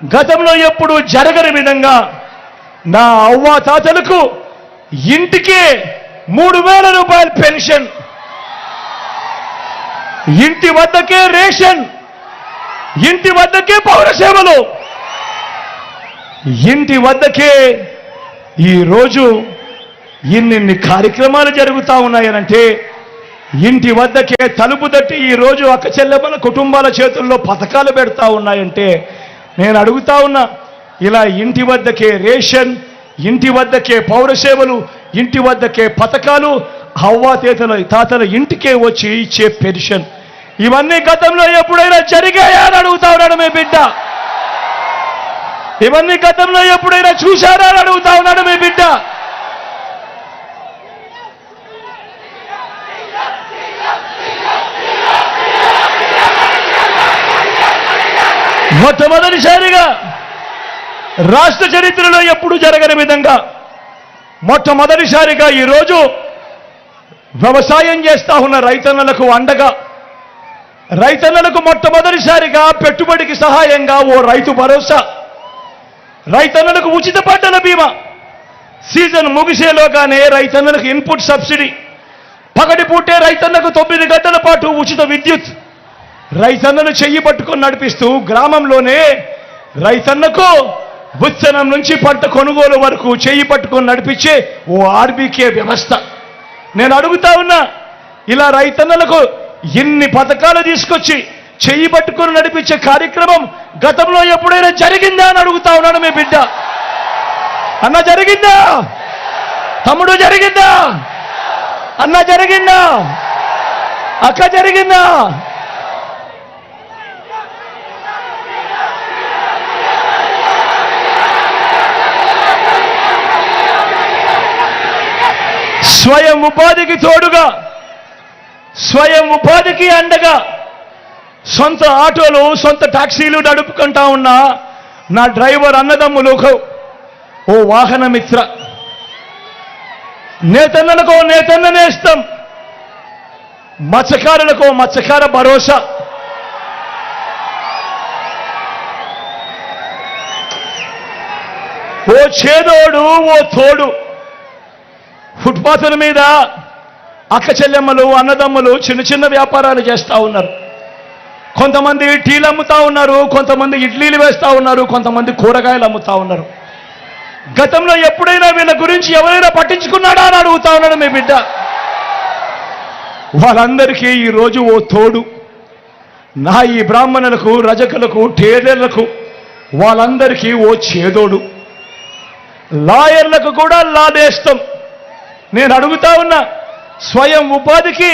గతంలో ఎప్పుడు జరగని విధంగా నా అవ్వ తాతలకు ఇంటికే మూడు వేల రూపాయల పెన్షన్ ఇంటి వద్దకే రేషన్ ఇంటి వద్దకే పౌర సేవలు. ఇంటి వద్దకే ఈరోజు ఇన్నిన్ని కార్యక్రమాలు జరుగుతూ ఉన్నాయనంటే ఇంటి వద్దకే తలుపు తట్టి ఈరోజు అక్క చెల్లెమ్మల కుటుంబాల చేతుల్లో పథకాలు పెడతా ఉన్నాయంటే నేను అడుగుతా ఉన్నా ఇలా ఇంటి వద్దకే రేషన్ ఇంటి వద్దకే పౌర సేవలు ఇంటి వద్దకే పథకాలు హవ్వాతేతల తాతల ఇంటికే వచ్చి ఇచ్చే పెన్షన్. ఇవన్నీ గతంలో ఎప్పుడైనా జరిగాయా అని అడుగుతా ఉన్నాడు మీ బిడ్డ. ఇవన్నీ గతంలో ఎప్పుడైనా చూశారా అని అడుగుతా ఉన్నాడు మీ బిడ్డ. మొట్టమొదటిసారిగా రాష్ట్ర చరిత్రలో ఎప్పుడు జరగని విధంగా మొట్టమొదటిసారిగా ఈరోజు వ్యవసాయం చేస్తా ఉన్న రైతన్నలకు అండగా రైతన్నలకు మొట్టమొదటిసారిగా పెట్టుబడికి సహాయంగా ఓ రైతు భరోసా రైతన్నలకు ఉచిత పంటల బీమా. సీజన్ ముగిసేలోగానే రైతన్నలకు ఇన్పుట్ సబ్సిడీ. పగటి పూటే రైతన్నకు తొమ్మిది గంటల పాటు ఉచిత విద్యుత్. రైతన్నను చెయ్యి పట్టుకొని నడిపిస్తూ గ్రామంలోనే రైతన్నకు విత్తనం నుంచి పంట కొనుగోలు వరకు చెయ్యి పట్టుకొని నడిపించే ఓ ఆర్బీకే వ్యవస్థ. నేను అడుగుతా ఉన్నా ఇలా రైతన్నలకు ఎన్ని పథకాలు తీసుకొచ్చి చెయ్యి పట్టుకొని నడిపించే కార్యక్రమం గతంలో ఎప్పుడైనా జరిగిందా అని అడుగుతా ఉన్నాను మీ బిడ్డ. అన్న జరిగిందా? తమ్ముడు జరిగిందా? అన్న జరిగిందా? అక్క జరిగిందా? స్వయం ఉపాధికి తోడుగా స్వయం ఉపాధికి అండగా సొంత ఆటోలు సొంత టాక్సీలు నడుపుకుంటా ఉన్న నా డ్రైవర్ అన్నదమ్ములు ఒక- ఓ వాహన మిత్ర నేతన్నలకు ఓ నేతన్న నేస్తం మత్స్యకారులకు ఓ మత్స్యకార భరోసా. ఓ చేదోడు ఓ తోడు. ఫుట్పాత్ల మీద అక్క చెల్లెమ్మలు అన్నదమ్ములు చిన్న చిన్న వ్యాపారాలు చేస్తూ ఉన్నారు. కొంతమంది టీలు అమ్ముతా ఉన్నారు కొంతమంది ఇడ్లీలు వేస్తూ ఉన్నారు కొంతమంది కూరగాయలు అమ్ముతా ఉన్నారు. గతంలో ఎప్పుడైనా వీళ్ళ గురించి ఎవరైనా పట్టించుకున్నాడా అని అడుగుతా ఉన్నాడు మీ బిడ్డ. వాళ్ళందరికీ ఈరోజు ఓ తోడు. నా ఈ బ్రాహ్మణులకు రజకులకు టేలర్లకు వాళ్ళందరికీ ఓ చేదోడు. లాయర్లకు కూడా లాదేస్తాం నేను అడుగుతా ఉన్నా స్వయం ఉపాధికి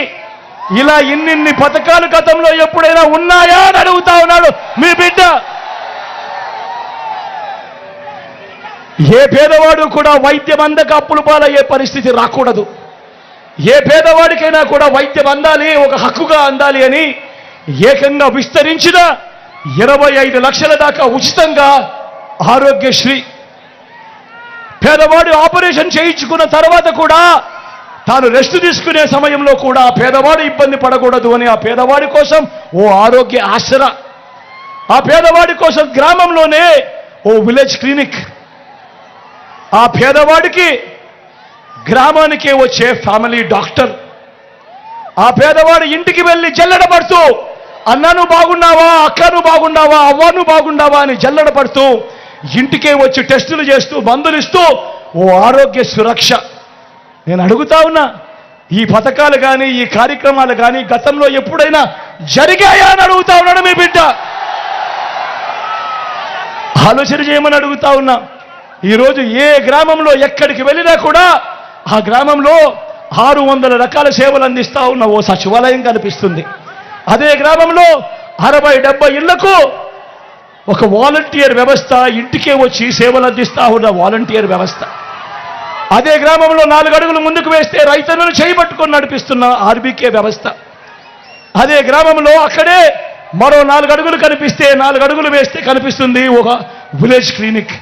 ఇలా ఇన్నిన్ని పథకాలు గతంలో ఎప్పుడైనా ఉన్నాయా అని అడుగుతా ఉన్నాడు. మీ బిడ్డ. ఏ పేదవాడు కూడా వైద్యం అందక అప్పులు పాలయ్యే పరిస్థితి రాకూడదు. ఏ పేదవాడికైనా కూడా వైద్యం అందాలి ఒక హక్కుగా అందాలి అని ఏకంగా విస్తరించిన ఇరవై ఐదు లక్షల దాకా ఉచితంగా ఆరోగ్యశ్రీ పేదవాడు ఆపరేషన్ చేయించుకున్న తర్వాత కూడా తాను రెస్ట్ తీసుకునే సమయంలో కూడా ఆ పేదవాడు ఇబ్బంది పడకూడదు అని ఆ పేదవాడి కోసం ఓ ఆరోగ్య ఆసరా ఆ పేదవాడి కోసం గ్రామంలోనే ఓ విలేజ్ క్లినిక్ ఆ పేదవాడికి గ్రామానికి వచ్చే ఫ్యామిలీ డాక్టర్ ఆ పేదవాడు ఇంటికి వెళ్ళి జల్లడపడుతూ అన్నను బాగున్నావా అక్కను బాగున్నావా అవ్వను బాగున్నావా అని జల్లడపడుతూ ఇంటికే వచ్చి టెస్టులు చేస్తూ మందులు ఇస్తూ ఓ ఆరోగ్య సురక్ష. నేను అడుగుతా ఉన్నా ఈ పథకాలు కానీ ఈ కార్యక్రమాలు కానీ గతంలో ఎప్పుడైనా జరిగాయా అని అడుగుతా ఉన్నాడు మీ బిడ్డ. ఆలోచన చేయమని అడుగుతా ఉన్నా. ఈరోజు ఏ గ్రామంలో ఎక్కడికి వెళ్ళినా కూడా ఆ గ్రామంలో ఆరు వందల రకాల సేవలు అందిస్తా ఉన్న ఓ సచివాలయం కనిపిస్తుంది. అదే గ్రామంలో అరవై డెబ్బై ఇళ్ళకు ఒక వాలంటీర్ వ్యవస్థ ఇంటికే వచ్చి సేవలు అందిస్తా ఉన్న వాలంటీర్ వ్యవస్థ. అదే గ్రామంలో నాలుగు అడుగులు ముందుకు వేస్తే రైతులను చేయబట్టుకొని నడిపిస్తున్న ఆర్బీకే వ్యవస్థ. అదే గ్రామంలో అక్కడే మరో నాలుగు అడుగులు కనిపిస్తే నాలుగు అడుగులు వేస్తే కనిపిస్తుంది ఒక విలేజ్ క్లినిక్.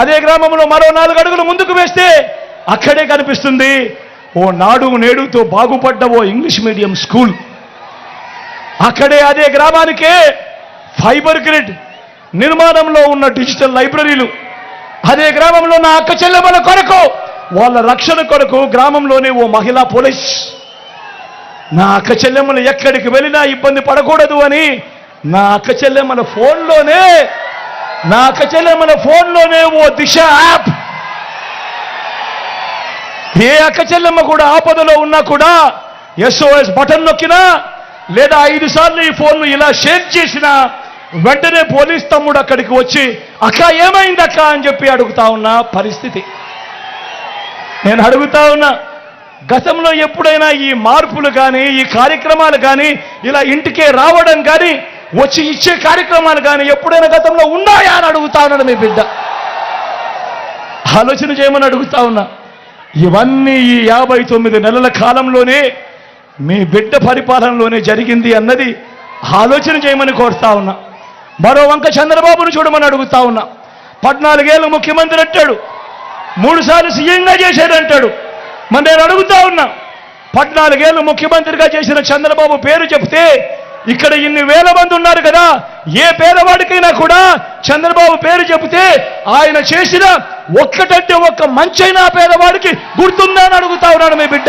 అదే గ్రామంలో మరో నాలుగు అడుగులు ముందుకు వేస్తే అక్కడే కనిపిస్తుంది ఓ నాడు నేడుతో బాగుపడ్డ ఓ ఇంగ్లీష్ మీడియం స్కూల్. అక్కడే అదే గ్రామానికే ఫైబర్ గ్రిడ్ నిర్మాణంలో ఉన్న డిజిటల్ లైబ్రరీలు అదే గ్రామంలో నా అక్క చెల్లెమ్మల కొరకు వాళ్ళ రక్షణ కొరకు గ్రామంలోనే ఓ మహిళా పోలీస్. నా అక్క చెల్లెమ్మలు ఎక్కడికి వెళ్ళినా ఇబ్బంది పడకూడదు అని నా అక్క చెల్లెమ్మల ఫోన్లోనే నా అక్క చెల్లెమ్మల ఫోన్లోనే ఓ దిశ యాప్. ఏ అక్క చెల్లెమ్మ కూడా ఆపదలో ఉన్నా కూడా ఎస్ఓఎస్ బటన్ నొక్కినా లేదా ఐదు సార్లు ఈ ఫోన్ను ఇలా షేర్ చేసినా వెంటనే పోలీస్ తమ్ముడు అక్కడికి వచ్చి అక్క ఏమైంది అక్క అని చెప్పి అడుగుతా ఉన్న పరిస్థితి. నేను అడుగుతా ఉన్నా గతంలో ఎప్పుడైనా ఈ మార్పులు కానీ ఈ కార్యక్రమాలు కానీ ఇలా ఇంటికే రావడం కానీ వచ్చి ఇచ్చే కార్యక్రమాలు కానీ ఎప్పుడైనా గతంలో ఉన్నాయా? అని అడుగుతా ఉన్నాడు మీ బిడ్డ. ఆలోచన చేయమని అడుగుతా ఉన్నా ఇవన్నీ ఈ యాభై తొమ్మిది నెలల కాలంలోనే మీ బిడ్డ పరిపాలనలోనే జరిగింది అన్నది ఆలోచన చేయమని కోరుతా ఉన్నా. మరో వంక చంద్రబాబును చూడమని అడుగుతా ఉన్నా. పద్నాలుగేళ్ళు ముఖ్యమంత్రి అంటాడు. మూడుసార్లు సీఎంగా చేశాడంటాడు మరి నేను అడుగుతా ఉన్నా పద్నాలుగేళ్ళు ముఖ్యమంత్రిగా చేసిన చంద్రబాబు పేరు చెప్తే ఇక్కడ ఇన్ని వేల మంది ఉన్నారు కదా ఏ పేదవాడికైనా కూడా చంద్రబాబు పేరు చెబితే ఆయన చేసిన ఒక్కటంటే ఒక్క మంచైనా పేదవాడికి గుర్తుందా అని అడుగుతా ఉన్నాడు మీ బిడ్డ.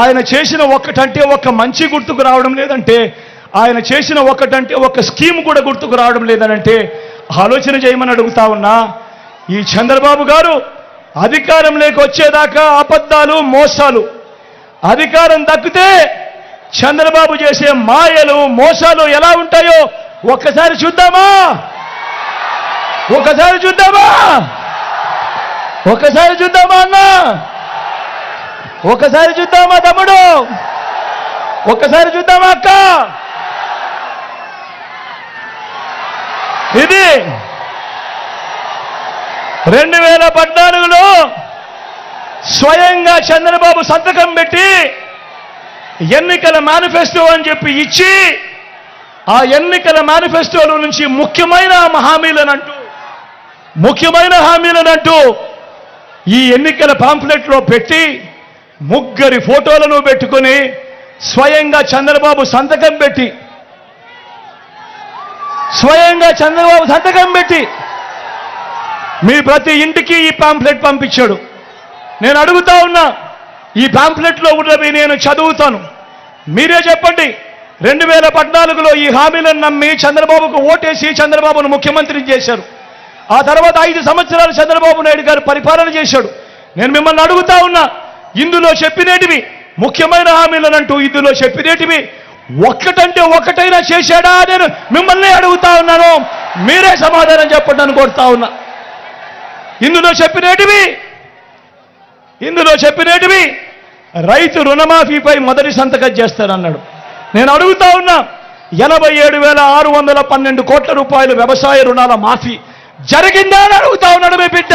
ఆయన చేసిన ఒక్కటంటే ఒక్క మంచి గుర్తుకు రావడం లేదంటే ఆయన చేసిన ఒక్కటంటే ఒక్క స్కీమ్ కూడా గుర్తుకు రావడం లేదనంటే ఆలోచన చేయమని అడుగుతా ఉన్నా ఈ చంద్రబాబు గారు అధికారంలోకి వచ్చేదాకా అబద్ధాలు మోసాలు. అధికారం దక్కితే చంద్రబాబు చేసే మాయలు మోసాలు ఎలా ఉంటాయో ఒక్కసారి చూద్దామా? ఒకసారి చూద్దామా? ఒకసారి చూద్దామా అన్నా? ఒకసారి చూద్దామా తమ్ముడు? ఒక్కసారి చూద్దామా అక్క? ఇది రెండు వేల పద్నాలుగులో స్వయంగా చంద్రబాబు సంతకం పెట్టి ఎన్నికల మేనిఫెస్టో అని చెప్పి ఇచ్చి ఆ ఎన్నికల మేనిఫెస్టోలో నుంచి ముఖ్యమైన హామీలనంటూ ముఖ్యమైన హామీలనంటూ ఈ ఎన్నికల పాంప్లెట్లో పెట్టి ముగ్గురి ఫోటోలను పెట్టుకొని స్వయంగా చంద్రబాబు సంతకం పెట్టి స్వయంగా చంద్రబాబు సంతకం పెట్టి మీ ప్రతి ఇంటికి ఈ పాంఫ్లెట్ పంపించాడు. నేను అడుగుతా ఉన్నా ఈ పాంఫ్లెట్లో ఉన్నవి నేను చదువుతాను. మీరే చెప్పండి రెండు వేల పద్నాలుగులో ఈ హామీలను నమ్మి చంద్రబాబుకు ఓటేసి చంద్రబాబును ముఖ్యమంత్రిని చేశారు. ఆ తర్వాత ఐదు సంవత్సరాలు చంద్రబాబు నాయుడు గారు పరిపాలన చేశాడు. నేను మిమ్మల్ని అడుగుతా ఉన్నా ఇందులో చెప్పినేటివి ముఖ్యమైన హామీలనంటూ ఇందులో చెప్పినేటివి ఒక్కటంటే ఒక్కటైనా చేశాడా నేను మిమ్మల్ని అడుగుతా ఉన్నాను. మీరే సమాధానం చెప్పండి అని కోరుతా ఉన్నా. ఇందులో చెప్పినేటివి ఇందులో చెప్పినేటివి రైతు రుణమాఫీపై మొదటి సంతకం చేస్తానన్నాడు. నేను అడుగుతా ఉన్నా ఎనభై ఏడు వేల ఆరు వందల పన్నెండు కోట్ల రూపాయలు వ్యవసాయ రుణాల మాఫీ జరిగిందా అని అడుగుతా ఉన్నాడు మీ బిడ్డ.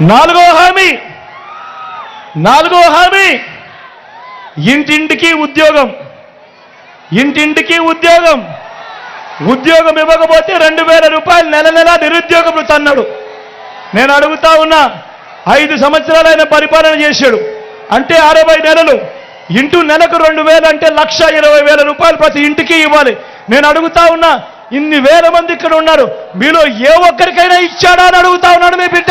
నాలుగో హామీ. నాలుగో హామీ. ఇంటింటికి ఉద్యోగం. ఇంటింటికి ఉద్యోగం. ఉద్యోగం ఇవ్వకపోతే రెండు వేల రూపాయలు నెల నెల నిరుద్యోగం తన్నాడు. నేను అడుగుతా ఉన్నా ఐదు సంవత్సరాలు ఆయన పరిపాలన చేశాడు. అంటే అరవై నెలలు. ఇంటూ నెలకు రెండు వేలు అంటే లక్ష ఇరవై వేల రూపాయలు ప్రతి ఇంటికి ఇవ్వాలి. నేను అడుగుతా ఉన్నా ఇన్ని వేల మంది ఇక్కడ ఉన్నారు. మీలో ఏ ఒక్కరికైనా ఇచ్చాడా అని అడుగుతా ఉన్నాడు మీ బిడ్డ.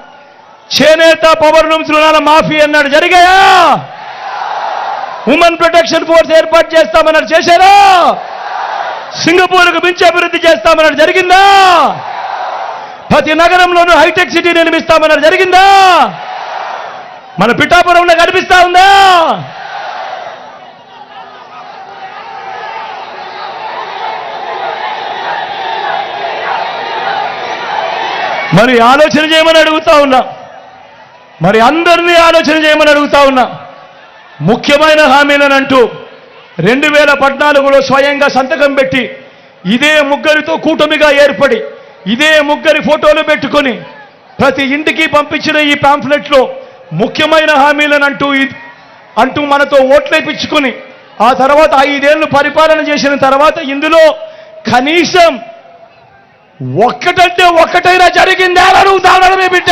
చేనేత పవర్ లూమ్స్ రుణాల మాఫీ అన్నాడు. జరిగాయా? ఉమెన్ ప్రొటెక్షన్ ఫోర్స్ ఏర్పాటు చేస్తామన్నాడు. చేశారా? సింగపూర్కు మించి అభివృద్ధి చేస్తామన్నాడు. జరిగిందా? ప్రతి నగరంలోనూ హైటెక్ సిటీ నిర్మిస్తామన్నాడు. జరిగిందా? మన పిఠాపురంలో కనిపిస్తా ఉందా? మరి ఆలోచన చేయమని అడుగుతా ఉన్నా. మరి అందరినీ ఆలోచన చేయమని అడుగుతా ఉన్నా. ముఖ్యమైన హామీలనంటూ రెండు వేల పద్నాలుగులో స్వయంగా సంతకం పెట్టి ఇదే ముగ్గురితో కూటమిగా ఏర్పడి ఇదే ముగ్గురి ఫోటోలు పెట్టుకొని ప్రతి ఇంటికి పంపించిన ఈ పాంఫ్లెట్లో ముఖ్యమైన హామీలనంటూ అంటూ మనతో అంటూ మనతో ఓట్లేపించుకొని ఆ తర్వాత ఐదేళ్ళు పరిపాలన చేసిన తర్వాత ఇందులో కనీసం ఒక్కటంటే ఒక్కటైనా జరిగిందా అని బిడ్డ.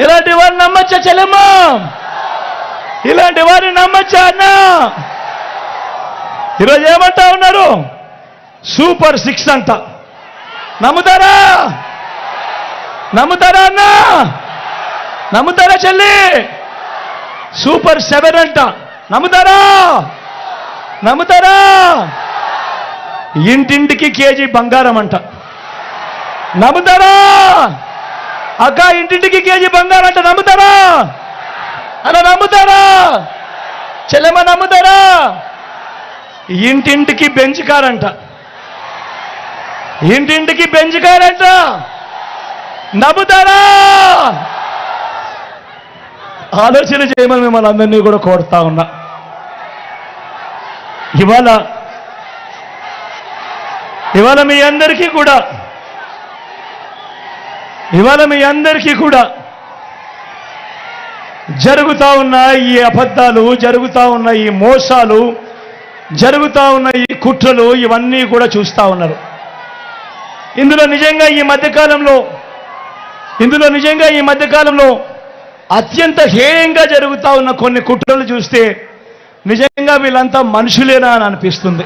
ఇలాంటి వారిని నమ్మొచ్చా చెల్లెమ్మా? ఇలాంటి వారిని నమ్మొచ్చా అన్న? ఈరోజు ఏమంటా ఉన్నారు? సూపర్ సిక్స్ అంట. నమ్ముతారా? నమ్ముతారా అన్న? నమ్ముతారా చెల్లి? సూపర్ సెవెన్ అంట. నమ్ముతారా? నమ్ముతారా? ఇంటింటికి కేజీ బంగారం అంట. నమ్ముతారా? అక్క ఇంటింటికి కేజీ బంగారం అంటే నమ్ముతారా? అలా నమ్ముతారా? చెల్లెమ్మ నమ్ముతారా? ఇంటింటికి బెంచ్ కారంట ఇంటింటికి బెంచ్ కారంట నమ్ముతారా? ఆలోచన చేయమని మిమ్మల్ని అందరినీ కూడా కోరుతా ఉన్నా. ఇవాళ ఇవాళ మీ అందరికీ కూడా ఇవాళ మీ అందరికీ కూడా. జరుగుతూ ఉన్న ఈ అబద్ధాలు జరుగుతూ ఉన్న ఈ మోసాలు జరుగుతూ ఉన్న ఈ కుట్రలు ఇవన్నీ కూడా చూస్తూ ఉన్నారు. ఇందులో నిజంగా ఈ మధ్యకాలంలో ఇందులో నిజంగా ఈ మధ్యకాలంలో అత్యంత హేయంగా జరుగుతూ ఉన్న కొన్ని కుట్రలు చూస్తే నిజంగా వీళ్ళంతా మనుషులేనా అని అనిపిస్తుంది.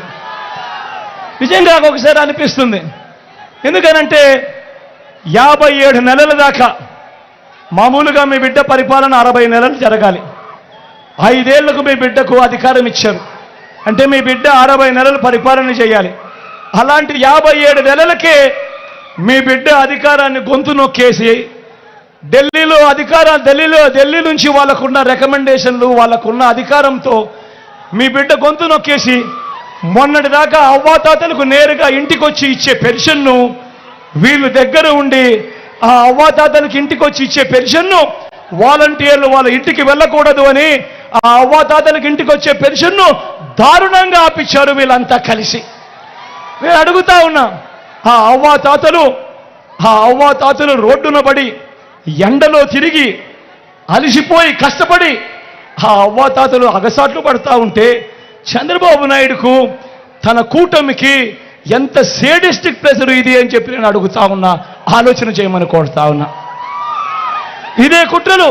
నిజంగా ఒకసారి అనిపిస్తుంది. ఎందుకనంటే యాభై ఏడు నెలల దాకా మామూలుగా మీ బిడ్డ పరిపాలన అరవై నెలలు జరగాలి. ఐదేళ్ళకు మీ బిడ్డకు అధికారం ఇచ్చారు. అంటే మీ బిడ్డ అరవై నెలలు పరిపాలన చేయాలి. అలాంటి యాభై ఏడు నెలలకే మీ బిడ్డ అధికారాన్ని గొంతు నొక్కేసి ఢిల్లీలో అధికారం ఢిల్లీలో ఢిల్లీ నుంచి వాళ్ళకున్న రికమెండేషన్లు వాళ్ళకున్న అధికారంతో మీ బిడ్డ గొంతు నొక్కేసి మొన్నటి దాకా అవ్వాతాతలకు నేరుగా ఇంటికొచ్చి ఇచ్చే పెన్షన్ను వీళ్ళు దగ్గర ఉండి ఆ అవ్వాతాతలకి ఇంటికి వచ్చి ఇచ్చే పెన్షన్ను వాలంటీర్లు వాళ్ళ ఇంటికి వెళ్ళకూడదు అని ఆ అవ్వాతాతలకి ఇంటికి వచ్చే పెన్షన్ను దారుణంగా ఆపించారు వీళ్ళంతా కలిసి. నేను అడుగుతా ఉన్నా ఆ అవ్వాతాతలు ఆ అవ్వాతాతలు రోడ్డున పడి ఎండలో తిరిగి అలిసిపోయి కష్టపడి ఆ అవ్వాతాతలు అగసాట్లు పడతా ఉంటే చంద్రబాబు నాయుడుకు తన కూటమికి ఎంత సేడిస్టిక్ ప్రెజర్ ఇది అని చెప్పి నేను అడుగుతా ఉన్నా ఆలోచన చేయమని కోరుతా ఉన్నా. ఇదే కుట్రలు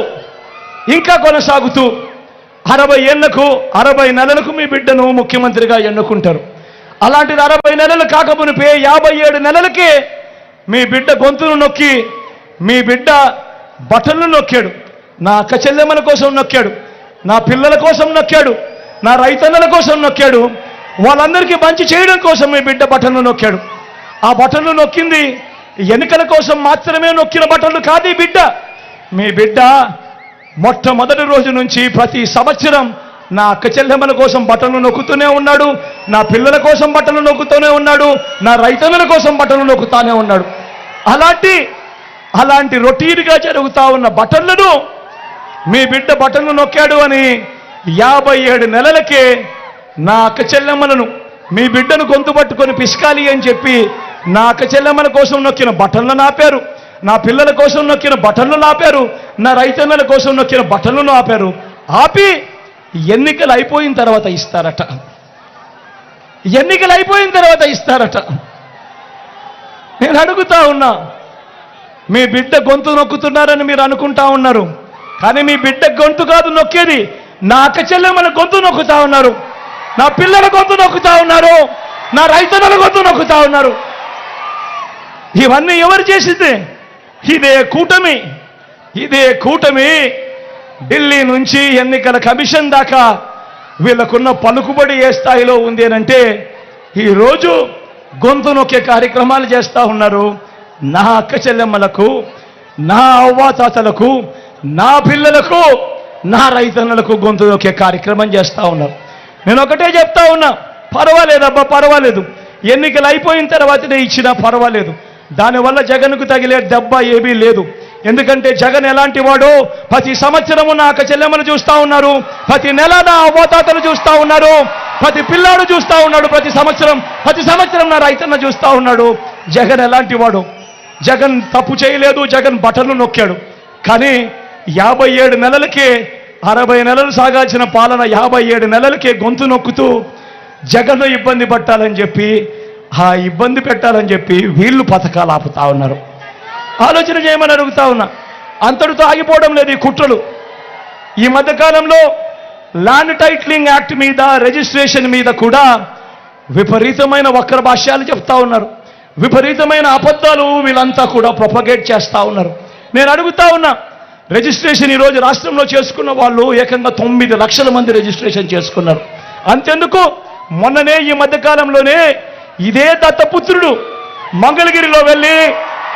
ఇంకా కొనసాగుతూ అరవై ఏళ్ళకు అరవై నెలలకు మీ బిడ్డను ముఖ్యమంత్రిగా ఎన్నుకుంటారు. అలాంటిది అరవై నెలలు కాకమునిపే యాభై ఏడు నెలలకే మీ బిడ్డ గొంతును నొక్కి మీ బిడ్డ బట్టలను నొక్కాడు నా అక్క చెల్లెమ్మల కోసం నొక్కాడు నా పిల్లల కోసం నొక్కాడు నా రైతన్నల కోసం నొక్కాడు వాళ్ళందరికీ మంచి చేయడం కోసం మీ బిడ్డ బటన్లు నొక్కాడు. ఆ బటన్లు నొక్కింది ఎన్నికల కోసం మాత్రమే నొక్కిన బటన్లు కాదు ఈ బిడ్డ. మీ బిడ్డ మొట్టమొదటి రోజు నుంచి ప్రతి సంవత్సరం నా అక్క చెల్లెమ్మల కోసం బట్టలు నొక్కుతూనే ఉన్నాడు నా పిల్లల కోసం బట్టలు నొక్కుతూనే ఉన్నాడు నా రైతన్నుల కోసం బట్టలు నొక్కుతానే ఉన్నాడు. అలాంటి అలాంటి రొటీన్గా జరుగుతూ ఉన్న బటన్లను మీ బిడ్డ బటన్లు నొక్కాడు అని యాభై ఏడు నెలలకే నా అక్క చెల్లెమ్మలను మీ బిడ్డను గొంతు పట్టుకొని పిసకాలి అని చెప్పి నా అక్క చెల్లెమ్మల కోసం నొక్కిన బటన్లు నాపారు. నా పిల్లల కోసం నొక్కిన బటన్లు నాపారు. నా రైతన్నల కోసం నొక్కిన బటన్లు ఆపారు ఆపి ఎన్నికలు అయిపోయిన తర్వాత ఇస్తారట. ఎన్నికలు అయిపోయిన తర్వాత ఇస్తారట. నేను అడుగుతా ఉన్నా మీ బిడ్డ గొంతు నొక్కుతున్నారని మీరు అనుకుంటా ఉన్నారు. కానీ మీ బిడ్డ గొంతు కాదు నొక్కేది. నా అక్క చెల్లెమ్మల గొంతు నొక్కుతా ఉన్నారు. నా పిల్లల గొంతు నొక్కుతా ఉన్నారు. నా రైతన్నల గొంతు నొక్కుతా ఉన్నారు. ఇవన్నీ ఎవరు చేసింది? ఇదే కూటమి. ఇదే కూటమి. ఢిల్లీ నుంచి ఎన్నికల కమిషన్ దాకా వీళ్ళకున్న పలుకుబడి ఏ స్థాయిలో ఉంది అని అంటే ఈరోజు గొంతు నొక్కే కార్యక్రమాలు చేస్తూ ఉన్నారు. నా అక్క చెల్లెమ్మలకు నా అవ్వాతాతలకు నా పిల్లలకు నా రైతన్నలకు గొంతు నొక్కే కార్యక్రమం చేస్తూ ఉన్నారు. నేను ఒకటే చెప్తా ఉన్నా పర్వాలేదబ్బా పర్వాలేదు. ఎన్నికలు అయిపోయిన తర్వాతనే ఇచ్చినా పర్వాలేదు. దానివల్ల జగన్కు తగిలే దెబ్బ ఏమీ లేదు. ఎందుకంటే జగన్ ఎలాంటి వాడు ప్రతి సంవత్సరము నా అక్క చెల్లెమ్మలు చూస్తా ఉన్నారు ప్రతి నెల నా అవ్వతాతలు చూస్తా ఉన్నారు ప్రతి పిల్లాడు చూస్తా ఉన్నాడు ప్రతి సంవత్సరం ప్రతి సంవత్సరం నా రైతన్న చూస్తా ఉన్నాడు. జగన్ ఎలాంటి వాడు? జగన్ తప్పు చేయలేదు జగన్ బటన్లు నొక్కాడు. కానీ యాభై ఏడు నెలలకే అరవై నెలలు సాగాల్సిన పాలన యాభై ఏడు నెలలకే గొంతు నొక్కుతూ జగన్ను ఇబ్బంది పట్టాలని చెప్పి ఆ ఇబ్బంది పెట్టాలని చెప్పి వీళ్ళు పథకాలు ఆపుతా ఉన్నారు. ఆలోచన చేయమని అడుగుతా ఉన్నా. అంతటితో ఆగిపోవడం లేదు ఈ కుట్రలు. ఈ మధ్యకాలంలో ల్యాండ్ టైటిలింగ్ యాక్ట్ మీద రిజిస్ట్రేషన్ మీద కూడా విపరీతమైన వక్ర భాష్యాలు చెప్తా ఉన్నారు. విపరీతమైన అబద్ధాలు వీళ్ళంతా కూడా ప్రొపగేట్ చేస్తా ఉన్నారు. నేను అడుగుతా ఉన్నా రిజిస్ట్రేషన్ ఈరోజు రాష్ట్రంలో చేసుకున్న వాళ్ళు ఏకంగా తొమ్మిది లక్షల మంది రిజిస్ట్రేషన్ చేసుకున్నారు. అంతెందుకు? మొన్ననే ఈ మధ్యకాలంలోనే ఇదే దత్తపుత్రుడు మంగళగిరిలో వెళ్ళి